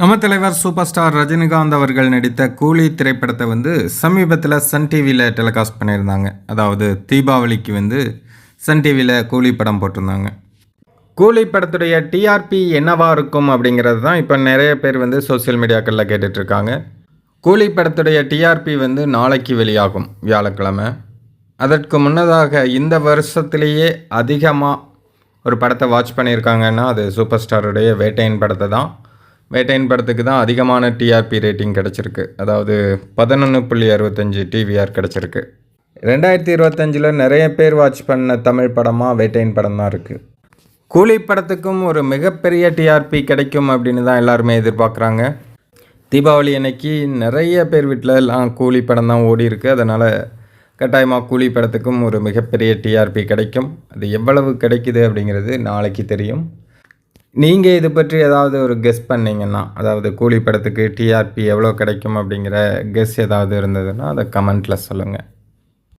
நம்ம தலைவர் super star Rajinikanth அவர்கள் நடித்த கூலி திரைப்படத்தை வந்து சமீபத்தில் சன் டிவியில் டெலிகாஸ்ட் பண்ணியிருந்தாங்க. அதாவது தீபாவளிக்கு வந்து சன் டிவியில் கூலி படம் போட்டிருந்தாங்க. கூலி படத்துடைய டிஆர்பி என்னவா இருக்கும் அப்படிங்கிறது தான் இப்போ நிறைய பேர் வந்து சோஷியல் மீடியாக்களில் கேட்டுட்ருக்காங்க கூலி படத்துடைய டிஆர்பி வந்து நாளைக்கு வெளியாகும் வியாழக்கிழமை. அதற்கு முன்னதாக இந்த வருஷத்திலேயே அதிகமாக ஒரு படத்தை வாட்ச் பண்ணியிருக்காங்கன்னா அது சூப்பர் ஸ்டாருடைய வேட்டையின் படத்தை தான். வேட்டையின் படத்துக்கு தான் அதிகமான டிஆர்பி ரேட்டிங் கிடச்சிருக்கு. அதாவது பதினொன்று புள்ளி அறுபத்தஞ்சு டிவிஆர் கிடச்சிருக்கு. ரெண்டாயிரத்தி இருபத்தஞ்சில் நிறைய பேர் வாட்ச் பண்ண தமிழ் படமாக வேட்டையின் படம் தான் இருக்குது கூலி படத்துக்கும் ஒரு மிகப்பெரிய டிஆர்பி கிடைக்கும் அப்படின்னு தான் எல்லாருமே எதிர்பார்க்குறாங்க. தீபாவளி அன்னைக்கு நிறைய பேர் வீட்டில் எல்லாம் கூலி படம் தான் ஓடி இருக்கு. அதனால் கட்டாயமாக கூலி படத்துக்கும் ஒரு மிகப்பெரிய டிஆர்பி கிடைக்கும். அது எவ்வளவு கிடைக்குது அப்படிங்கிறது நாளைக்கு தெரியும். நீங்கள் இது பற்றி ஏதாவது ஒரு கெஸ் பண்ணிங்கன்னா அதாவது கூலி படத்துக்கு டிஆர்பி எவ்வளோ கிடைக்கும் அப்படிங்கிற கெஸ் ஏதாவது இருந்ததுன்னா அதை கமெண்ட்டில் சொல்லுங்கள்